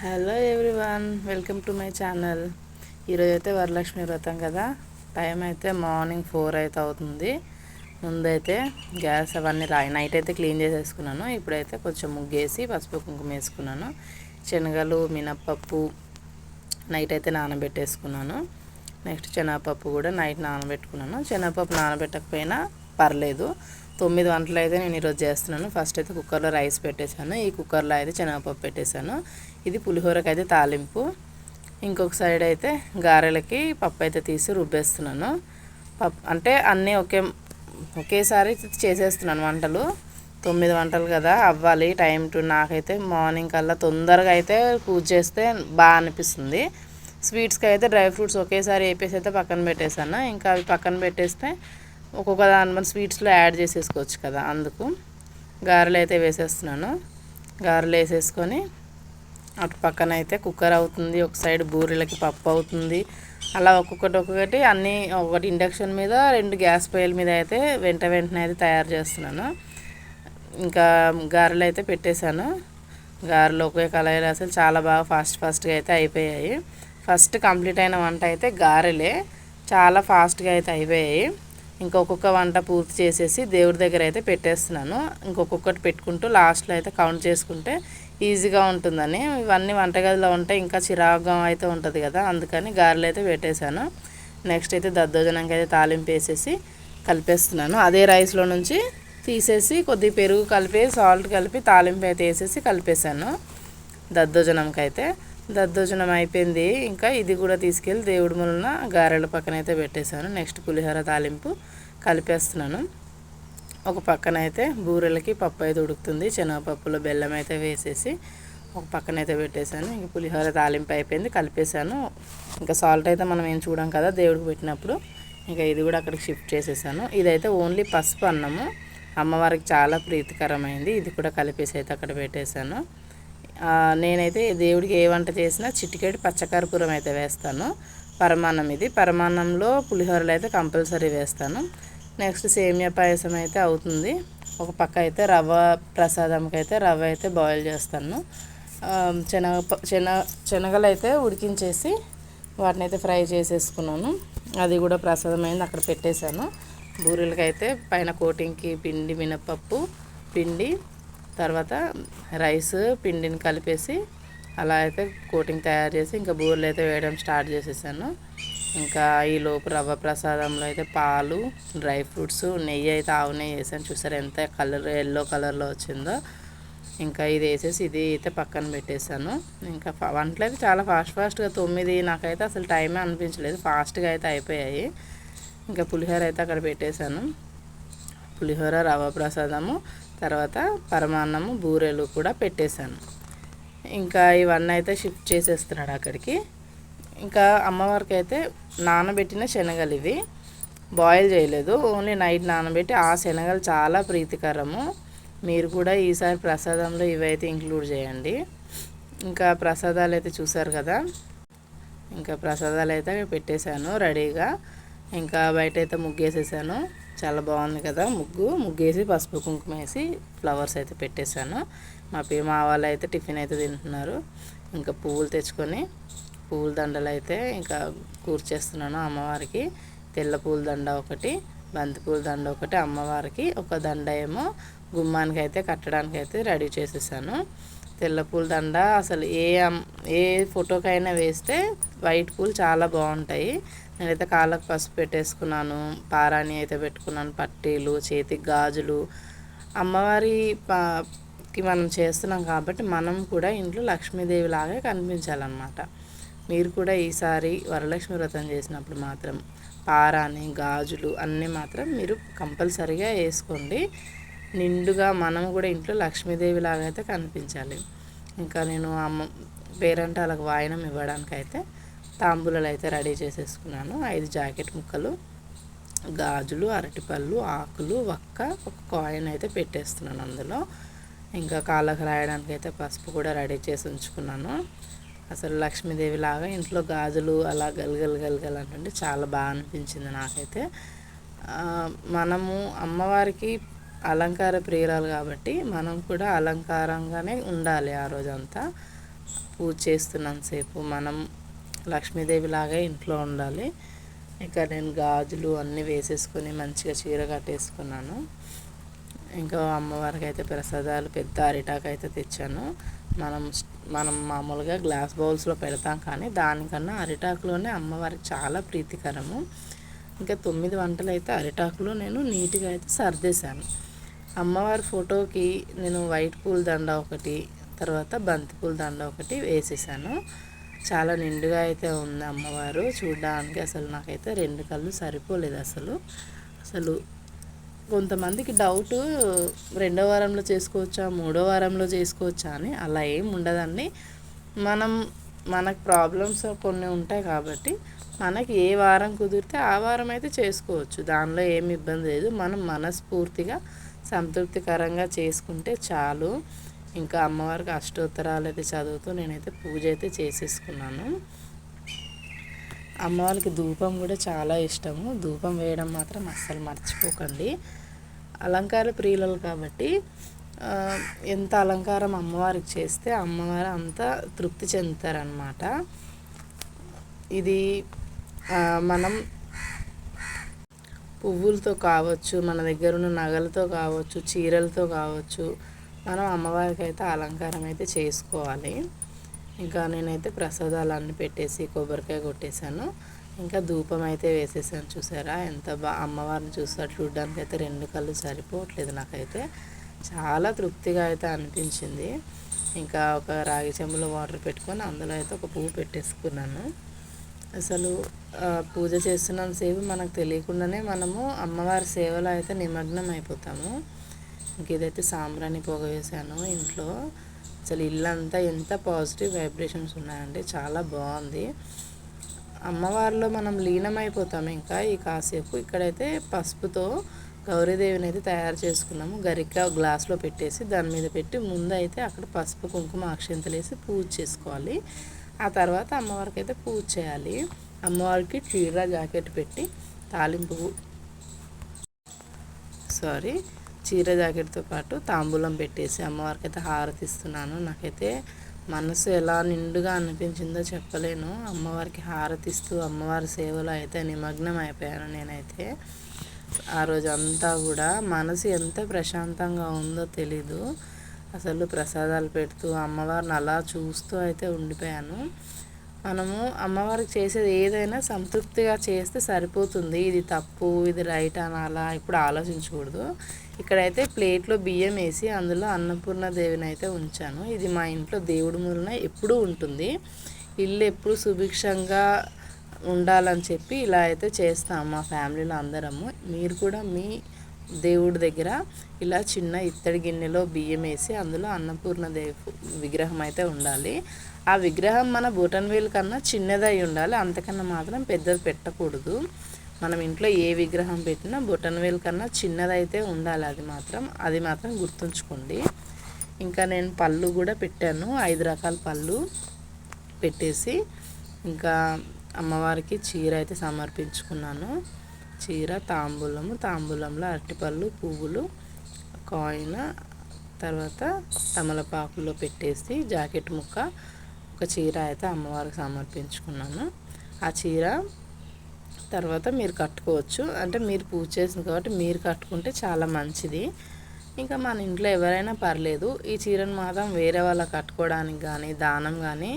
Hello everyone welcome to my channel ఈరోజు అయితే వరలక్ష్మి వ్రతం కదా. టైం అయితే మార్నింగ్ ఫోర్ అయితే అవుతుంది. ముందైతే గ్యాస్ అవన్నీ రాయి నైట్ అయితే క్లీన్ చేసేసుకున్నాను. ఇప్పుడైతే కొంచెం ముగ్గేసి పసుపు కుంకుమ వేసుకున్నాను. శనగలు మినప్పప్పు నైట్ అయితే నానబెట్టేసుకున్నాను. నెక్స్ట్ శనగపప్పు కూడా నైట్ నానబెట్టుకున్నాను. శనగపప్పు నానబెట్టకపోయినా పర్లేదు. తొమ్మిది వంటలు అయితే నేను ఈరోజు చేస్తున్నాను. ఫస్ట్ అయితే కుక్కర్లో రైస్ పెట్టేశాను. ఈ కుక్కర్లో అయితే శనగపప్పు పెట్టేశాను. ఇది పులిహోరకి అయితే తాలింపు. ఇంకొక సైడ్ అయితే గారెలకి పప్పు అయితే తీసి రుబ్బేస్తున్నాను. పప్పు అంటే అన్నీ ఒకే ఒకేసారి చేసేస్తున్నాను వంటలు. తొమ్మిది వంటలు కదా అవ్వాలి టైం టు నాకైతే మార్నింగ్ కల్లా తొందరగా అయితే పూజ చేస్తే బాగా అనిపిస్తుంది. స్వీట్స్కి అయితే డ్రై ఫ్రూట్స్ ఒకేసారి వేపేసి అయితే పక్కన పెట్టేశాను. ఇంకా అవి పక్కన పెట్టేస్తే ఒక్కొక్క దాని మన స్వీట్స్లో యాడ్ చేసేసుకోవచ్చు కదా అందుకు. గారెలు అయితే వేసేస్తున్నాను. గారెలు వేసేసుకొని అటు పక్కన అయితే కుక్కర్ అవుతుంది ఒక సైడ్ బూరెలకి పప్పు అవుతుంది. అలా ఒక్కొక్కటి ఒక్కొక్కటి అన్నీ ఒకటి ఇండక్షన్ మీద రెండు గ్యాస్ పొయ్యిల మీద అయితే వెంట వెంటనే అయితే తయారు చేస్తున్నాను. ఇంకా గారెలు అయితే పెట్టేశాను. గారెలు ఒకే కళాయిలు అసలు చాలా బాగా ఫాస్ట్ ఫాస్ట్గా అయితే అయిపోయాయి. ఫస్ట్ కంప్లీట్ అయిన వంట అయితే గారెలే. చాలా ఫాస్ట్గా అయితే అయిపోయాయి. ఇంకొకొక్క వంట పూర్తి చేసేసి దేవుడి దగ్గర అయితే పెట్టేస్తున్నాను. ఇంకొక్కొక్కటి పెట్టుకుంటూ లాస్ట్లో అయితే కౌంట్ చేసుకుంటే ఈజీగా ఉంటుందని. ఇవన్నీ వంటగదిలో ఉంటే ఇంకా చిరాగ్గా అయితే ఉంటుంది కదా. అందుకని గారెలు అయితే పెట్టేశాను. నెక్స్ట్ అయితే దద్దోజనంకి అయితే తాలింపు వేసేసి కలిపేస్తున్నాను. అదే రైస్లో నుంచి తీసేసి కొద్ది పెరుగు కలిపి సాల్ట్ కలిపి తాలింపు అయితే వేసేసి కలిపేశాను. దద్దోజనంకి అయితే దద్దోజనం అయిపోయింది. ఇంకా ఇది కూడా తీసుకెళ్ళి దేవుడి మూలన గారెల పక్కన అయితే పెట్టేశాను. నెక్స్ట్ పులిహోర తాలింపు కలిపేస్తున్నాను. ఒక పక్కన అయితే బూరెలకి పప్పు అయితే ఉడుకుతుంది శనగపప్పులో బెల్లం అయితే వేసేసి ఒక పక్కన అయితే పెట్టేశాను. ఇంకా పులిహోర తాలింపు అయిపోయింది కలిపేశాను. ఇంకా సాల్ట్ అయితే మనం ఏం చూడం కదా దేవుడికి పెట్టినప్పుడు. ఇంకా ఇది కూడా అక్కడికి షిఫ్ట్ చేసేసాను. ఇదైతే ఓన్లీ పసుపు అన్నము. అమ్మవారికి చాలా ప్రీతికరమైంది. ఇది కూడా కలిపేసి అయితే అక్కడ పెట్టేశాను. నేనైతే దేవుడికి ఏ వంట చేసినా చిటికెడు పచ్చకర్పూరం అయితే వేస్తాను. పరమాన్నం ఇది. పరమాన్నంలో పులిహోరలు అయితే కంపల్సరీ వేస్తాను. నెక్స్ట్ సేమియా పాయసం అయితే అవుతుంది. ఒక పక్క అయితే రవ్వ ప్రసాదంకి అయితే రవ్వ అయితే బాయిల్ చేస్తాను. శనగ శనగ శనగలు అయితే ఉడికించేసి వాటిని అయితే ఫ్రై చేసేసుకున్నాను. అది కూడా ప్రసాదమైంది అక్కడ పెట్టేశాను. బూరెలకి అయితే పైన కోటింగ్కి పిండి మినపప్పు పిండి తర్వాత రైస్ పిండిని కలిపేసి అలా అయితే కోటింగ్ తయారు చేసి ఇంకా బూరెలు అయితే వేయడం స్టార్ట్ చేసేసాను. ఇంకా ఈ లోపు రవ్వ ప్రసాదంలో అయితే పాలు డ్రై ఫ్రూట్స్ నెయ్యి అయితే ఆవు నెయ్యి వేసాను. చూసారు ఎంత కలర్ ఎల్లో కలర్లో వచ్చిందో. ఇంకా ఇది వేసేసి ఇది అయితే పక్కన పెట్టేశాను. ఇంకా వంటలు అయితే చాలా ఫాస్ట్ ఫాస్ట్గా తొమ్మిది నాకైతే అసలు టైమే అనిపించలేదు. ఫాస్ట్గా అయితే అయిపోయాయి. ఇంకా పులిహోర అయితే అక్కడ పెట్టేశాను. పులిహోర రవ్వ ప్రసాదము తర్వాత పరమాన్నము బూరెలు కూడా పెట్టేశాను. ఇంకా ఇవన్నీ అయితే షిఫ్ట్ చేసేస్తున్నాడు అక్కడికి. ఇంకా అమ్మవారికి అయితే నానబెట్టిన శనగలు ఇవి. బాయిల్ చేయలేదు. ఓన్లీ నైట్ నానబెట్టి ఆ శనగలు చాలా ప్రీతికరము. మీరు కూడా ఈసారి ప్రసాదంలో ఇవైతే ఇంక్లూడ్ చేయండి. ఇంకా ప్రసాదాలు అయితే చూసారు కదా? ఇంకా ప్రసాదాలు అయితే పెట్టేశాను రెడీగా. ఇంకా బయట అయితే ముగ్గేసేసాను. చాలా బాగుంది కదా ముగ్గు. ముగ్గేసి పసుపు కుంకుమ వేసి ఫ్లవర్స్ అయితే పెట్టేశాను. మా పి మా వాళ్ళు అయితే టిఫిన్ అయితే తింటున్నారు. ఇంకా పువ్వులు తెచ్చుకొని పూలదండలు దండలు అయితే ఇంకా కూర్చేస్తున్నాను అమ్మవారికి. తెల్ల పూలదండ ఒకటి బంతిపూల దండ ఒకటి. అమ్మవారికి ఒక దండ ఏమో గుమ్మానికి అయితే కట్టడానికి అయితే రెడీ చేసేసాను. తెల్ల పూల దండ అసలు ఏ ఏ ఫోటోకైనా వేస్తే వైట్ పూలు చాలా బాగుంటాయి. నేనైతే కాళ్ళకు పసుపు పెట్టేసుకున్నాను పారాణి అయితే పెట్టుకున్నాను పట్టీలు చేతికి గాజులు. అమ్మవారికి మనం చేస్తున్నాం కాబట్టి మనం కూడా ఇంట్లో లక్ష్మీదేవి లాగే కనిపించాలన్నమాట. మీరు కూడా ఈసారి వరలక్ష్మి వ్రతం చేసినప్పుడు మాత్రం పారాని గాజులు అన్నీ మాత్రం మీరు కంపల్సరిగా వేసుకోండి. నిండుగా మనం కూడా ఇంట్లో లక్ష్మీదేవి లాగా అయితే కనిపించాలి. ఇంకా నేను అమ్మ పేరంట వాళ్ళకి వాయనం ఇవ్వడానికి అయితే తాంబూలాలు అయితే రెడీ చేసేసుకున్నాను. ఐదు జాకెట్ ముక్కలు గాజులు అరటిపళ్ళు ఆకులు వక్క ఒక కాయిన్ అయితే పెట్టేస్తున్నాను అందులో. ఇంకా కాళ్ళకు రాయడానికి అయితే పసుపు కూడా రెడీ చేసి ఉంచుకున్నాను. అసలు లక్ష్మీదేవి లాగా ఇంట్లో గాజులు అలా గలగలు గలగలు అంటుంటే చాలా బాగా అనిపించింది నాకైతే. మనము అమ్మవారికి అలంకార ప్రియురాలు కాబట్టి మనం కూడా అలంకారంగానే ఉండాలి ఆ రోజంతా. పూజ చేస్తున్నంతసేపు మనం లక్ష్మీదేవి లాగా ఇంట్లో ఉండాలి. ఇక నేను గాజులు అన్నీ వేసేసుకొని మంచిగా చీర కట్టేసుకున్నాను. ఇంకా అమ్మవారికి అయితే ప్రసాదాలు పెద్ద అరిటాకు అయితే తెచ్చాను. మనం మనం మామూలుగా గ్లాస్ బౌల్స్లో పెడతాం కానీ దానికన్నా అరిటాకులోనే అమ్మవారికి చాలా ప్రీతికరము. ఇంకా తొమ్మిది వంటలు అయితే అరిటాకులో నేను నీట్గా అయితే సర్దేశాను. అమ్మవారి ఫోటోకి నేను వైట్ పూల దండ ఒకటి తర్వాత బంతిపూల దండ ఒకటి వేసేసాను చాలా నిండుగా అయితే ఉంది అమ్మవారు. చూడడానికి అసలు నాకైతే రెండు కళ్ళు సరిపోలేదు అసలు. అసలు కొంతమందికి డౌట్ రెండో వారంలో చేసుకోవచ్చా మూడో వారంలో చేసుకోవచ్చా అని అలా ఏం ఉండదండి. మనం మనకు ప్రాబ్లమ్స్ కొన్ని ఉంటాయి కాబట్టి మనకి ఏ వారం కుదిరితే ఆ వారం అయితే చేసుకోవచ్చు. దానిలో ఏమి ఇబ్బంది లేదు. మనం మనస్ఫూర్తిగా సంతృప్తికరంగా చేసుకుంటే చాలు. ఇంకా అమ్మవారికి అష్టోత్తరాలు అయితే చదువుతూ నేనైతే పూజ అయితే చేసేసుకున్నాను. అమ్మవారికి ధూపం కూడా చాలా ఇష్టము. ధూపం వేయడం మాత్రం అస్సలు మర్చిపోకండి. అలంకార ప్రియులు కాబట్టి ఎంత అలంకారం అమ్మవారికి చేస్తే అమ్మవారు అంత తృప్తి చెందుతారనమాట ఇది మనం పువ్వులతో కావచ్చు మన దగ్గర ఉన్న నగలతో కావచ్చు చీరలతో కావచ్చు మనం అమ్మవారికి అయితే అలంకారం అయితే చేసుకోవాలి. ఇంకా నేనైతే ప్రసాదాలు అన్నీ పెట్టేసి కొబ్బరికాయ కొట్టేశాను. ఇంకా ధూపం అయితే వేసేసాను చూసారా? ఎంత బా అమ్మవారిని చూసారు చూడడానికి అయితే రెండు కళ్ళు సరిపోవట్లేదు నాకైతే. చాలా తృప్తిగా అయితే అనిపించింది. ఇంకా ఒక రాగి చెంబులో వాటర్ పెట్టుకొని అందులో అయితే ఒక పువ్వు పెట్టేసుకున్నాను. అసలు పూజ సేపు మనకు తెలియకుండానే మనము అమ్మవారి సేవలో అయితే నిమగ్నం అయిపోతాము ఇంక ఇదైతే సాంబ్రాణి పొగ వేసాను ఇంట్లో. అసలు ఇల్లంతా ఎంత పాజిటివ్ వైబ్రేషన్స్ ఉన్నాయండి చాలా బాగుంది. అమ్మవారిలో మనం లీనమైపోతాం ఇంకా ఈ కాసేపు. ఇక్కడైతే పసుపుతో గౌరీదేవిని అయితే తయారు చేసుకున్నాము. గరిక గ్లాస్లో పెట్టేసి దాని మీద పెట్టి ముందు అయితే అక్కడ పసుపు కుంకుమ అక్షంతలు వేసి పూజ చేసుకోవాలి. ఆ తర్వాత అమ్మవారికి అయితే పూజ చేయాలి. అమ్మవారికి చీర జాకెట్ పెట్టి తాలింపు. సారీ. చీర జాకెట్తో పాటు తాంబూలం పెట్టేసి అమ్మవారికి అయితే హారతిస్తున్నాను. నాకైతే మనసు ఎలా నిండుగా అనిపించిందో చెప్పలేను. అమ్మవారికి హారతిస్తూ అమ్మవారి సేవలో అయితే నిమగ్నం అయిపోయాను నేనైతే. ఆ రోజు అంతా కూడా మనసు ఎంత ప్రశాంతంగా ఉందో తెలీదు. అసలు ప్రసాదాలు పెడుతూ అమ్మవారిని అలా చూస్తూ అయితే ఉండిపోయాను. మనము అమ్మవారికి చేసేది ఏదైనా సంతృప్తిగా చేస్తే సరిపోతుంది. ఇది తప్పు ఇది రైట్ అని అలా ఇప్పుడు ఆలోచించకూడదు. ఇక్కడైతే ప్లేట్లో బియ్యం వేసి అందులో అన్నపూర్ణ దేవిని అయితే ఉంచాను. ఇది మా ఇంట్లో దేవుడి మూలన ఎప్పుడూ ఉంటుంది. ఇల్లు ఎప్పుడు సుభిక్షంగా ఉండాలని చెప్పి ఇలా అయితే చేస్తాం మా ఫ్యామిలీలో అందరము. మీరు కూడా మీ దేవుడి దగ్గర ఇలా చిన్న ఇత్తడి గిన్నెలో బియ్యం వేసి అందులో అన్నపూర్ణ దేవి విగ్రహం అయితే ఉండాలి. ఆ విగ్రహం మన బూటన్ వేలు కన్నా చిన్నదై ఉండాలి. అంతకన్నా మాత్రం పెద్దది పెట్టకూడదు. మనం ఇంట్లో ఏ విగ్రహం పెట్టినా బొటన్ వేల్ కన్నా చిన్నదైతే ఉండాలి. అది మాత్రం అది మాత్రం గుర్తుంచుకోండి. ఇంకా నేను పళ్ళు కూడా పెట్టాను. ఐదు రకాల పళ్ళు పెట్టేసి ఇంకా అమ్మవారికి చీర అయితే సమర్పించుకున్నాను. చీర తాంబూలము తాంబూలంలో అరటిపళ్ళు పువ్వులు కాయిన్ తర్వాత తమలపాకులో పెట్టేసి జాకెట్ ముక్క ఒక చీర అయితే అమ్మవారికి సమర్పించుకున్నాను. ఆ చీర తర్వాత మీరు కట్టుకోవచ్చు. అంటే మీరు పూజ చేసింది కాబట్టి మీరు కట్టుకుంటే చాలా మంచిది. ఇంకా మన ఇంట్లో ఎవరైనా పర్లేదు. ఈ చీరను మాత్రం వేరే వాళ్ళకి కట్టుకోవడానికి కానీ దానం కానీ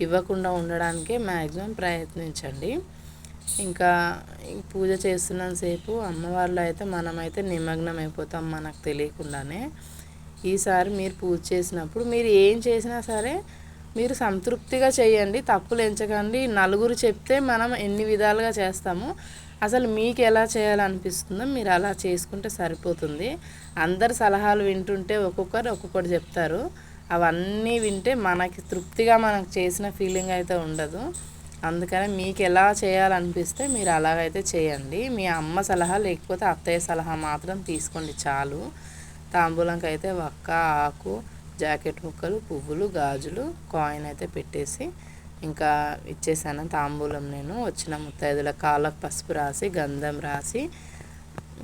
ఇవ్వకుండా ఉండడానికే మ్యాక్సిమం ప్రయత్నించండి. ఇంకా పూజ చేస్తున్నంతసేపు అమ్మవారిలో అయితే మనమైతే నిమగ్నం అయిపోతాం మనకు తెలియకుండానే. ఈసారి మీరు పూజ చేసినప్పుడు మీరు ఏం చేసినా సరే మీరు సంతృప్తిగా చేయండి తప్పులు ఎంచకండి. నలుగురు చెప్తే మనం ఎన్ని విధాలుగా చేస్తామో అసలు మీకు ఎలా చేయాలనిపిస్తుందో మీరు అలా చేసుకుంటే సరిపోతుంది. అందరు సలహాలు వింటుంటే ఒక్కొక్కరు ఒక్కొక్కటి చెప్తారు. అవన్నీ వింటే మనకి తృప్తిగా మనకు చేసిన ఫీలింగ్ అయితే ఉండదు. అందుకని మీకు ఎలా చేయాలనిపిస్తే మీరు అలాగైతే చేయండి. మీ అమ్మ సలహా లేకపోతే అత్తయ్య సలహా మాత్రం తీసుకోండి చాలు. తాంబూలంకి అయితే ఒక్క ఆకు జాకెట్ ముక్కలు పువ్వులు గాజులు కాయిన్ అయితే పెట్టేసి ఇంకా ఇచ్చేసాను తాంబూలం నేను. వచ్చిన ముత్తైదుల కాళ్ళకు పసుపు రాసి గంధం రాసి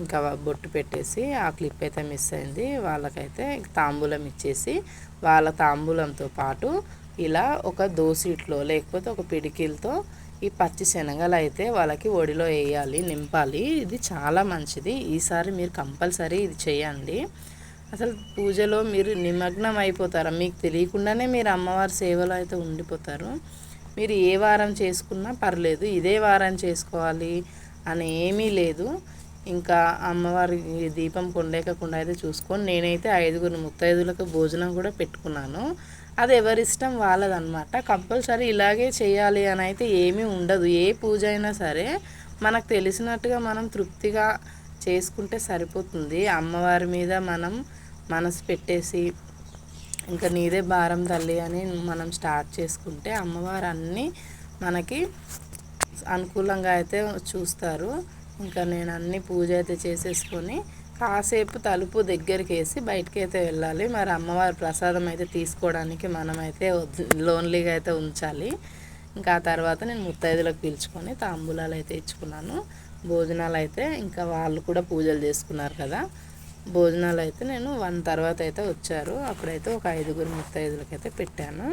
ఇంకా బొట్టు పెట్టేసి ఆ క్లిప్ అయితే మిస్ అయింది. వాళ్ళకైతే తాంబూలం ఇచ్చేసి వాళ్ళ తాంబూలంతో పాటు ఇలా ఒక దోసిట్లో లేకపోతే ఒక పిడికిలతో ఈ పచ్చి శనగలు అయితే వాళ్ళకి ఒడిలో వేయాలి నింపాలి. ఇది చాలా మంచిది. ఈసారి మీరు కంపల్సరీ ఇది చేయండి. అసలు పూజలో మీరు నిమగ్నం అయిపోతారా? మీకు తెలియకుండానే మీరు అమ్మవారి సేవలో అయితే ఉండిపోతారు. మీరు ఏ వారం చేసుకున్నా పర్లేదు ఇదే వారం చేసుకోవాలి అని ఏమీ లేదు. ఇంకా అమ్మవారి దీపం కొండేకకుండా అయితే చూసుకొని నేనైతే ఐదుగురు ముత్తైదులకు భోజనం కూడా పెట్టుకున్నాను. అది ఎవరిష్టం వాళ్ళదనమాట కంపల్సరీ ఇలాగే చేయాలి అని అయితే ఏమీ ఉండదు. ఏ పూజ అయినా సరే మనకు తెలిసినట్టుగా మనం తృప్తిగా చేసుకుంటే సరిపోతుంది. అమ్మవారి మీద మనం మనసు పెట్టేసి ఇంకా నీదే భారం తల్లి అని మనం స్టార్ట్ చేసుకుంటే అమ్మవారు అన్నీ మనకి అనుకూలంగా అయితే చూస్తారు. ఇంకా నేను అన్ని పూజ అయితే చేసేసుకొని కాసేపు తలుపు దగ్గరికి వేసి బయటకి అయితే వెళ్ళాలి. మరి అమ్మవారి ప్రసాదం అయితే తీసుకోవడానికి మనమైతే లోన్లీగా అయితే ఉంచాలి. ఇంకా ఆ తర్వాత నేను ముత్తైదులకు పిలుచుకొని తాంబూలాలు అయితే ఇచ్చుకున్నాను. భోజనాలు అయితే ఇంకా వాళ్ళు కూడా పూజలు చేసుకున్నారు కదా. భోజనాలు అయితే నేను వన్ తర్వాత అయితే వచ్చారు. అప్పుడైతే ఒక ఐదుగురు ముత్తైదులకి అయితే పెట్టాను.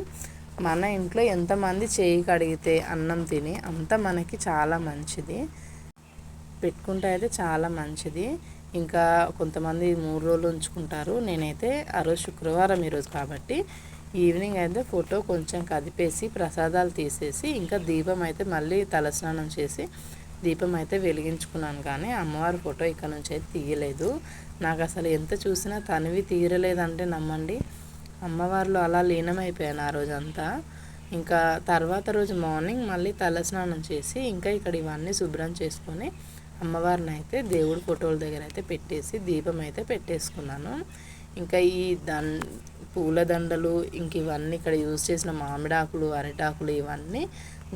మన ఇంట్లో ఎంతమంది చేయి కడిగితే అన్నం తిని అంత మనకి చాలా మంచిది. పెట్టుకుంటే అయితే చాలా మంచిది. ఇంకా కొంతమంది మూడు రోజులు ఉంచుకుంటారు. నేనైతే ఆ రోజు శుక్రవారం ఈరోజు కాబట్టి ఈవినింగ్ అయితే ఫోటో కొంచెం కదిపేసి ప్రసాదాలు తీసేసి ఇంకా దీపం అయితే మళ్ళీ తలస్నానం చేసి దీపం అయితే వెలిగించుకున్నాను కానీ అమ్మవారి ఫోటో ఇక్కడ నుంచి అయితే తీయలేదు. నాకు అసలు ఎంత చూసినా తనివి తీరలేదంటే నమ్మండి. అమ్మవారిలో అలా లీనమైపోయాను ఆ రోజంతా. ఇంకా తర్వాత రోజు మార్నింగ్ మళ్ళీ తలస్నానం చేసి ఇంకా ఇక్కడ ఇవన్నీ శుభ్రం చేసుకొని అమ్మవారిని అయితే దేవుడి ఫోటోల దగ్గర అయితే పెట్టేసి దీపం అయితే పెట్టేసుకున్నాను. ఇంకా ఈ దం పూల దండలు ఇంక ఇవన్నీ ఇక్కడ యూజ్ చేసిన మామిడాకులు అరిటాకులు ఇవన్నీ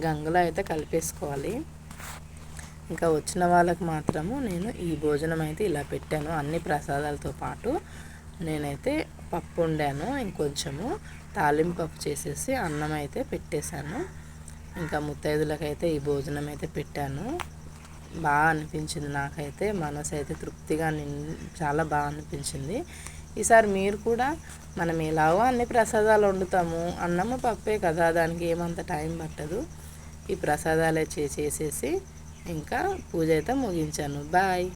గంగలో అయితే కలిపేసుకోవాలి. ఇంకా వచ్చిన వాళ్ళకి మాత్రము నేను ఈ భోజనం అయితే ఇలా పెట్టాను. అన్ని ప్రసాదాలతో పాటు నేనైతే పప్పు వండాను ఇంకొంచెము తాలింపు పప్పు చేసేసి అన్నం అయితే పెట్టేశాను. ఇంకా ముత్తైదులకైతే ఈ భోజనం అయితే పెట్టాను. బాగా అనిపించింది నాకైతే మనసు అయితే తృప్తిగా చాలా బాగా అనిపించింది. ఈసారి మీరు కూడా మనం ఎలాగో అన్ని ప్రసాదాలు వండుతాము అన్నము పప్పే కదా దానికి ఏమంత టైం పట్టదు. ఈ ప్రసాదాలే చేసేసి ఇంకా పూజ అయితే ముగించాను. బాయ్.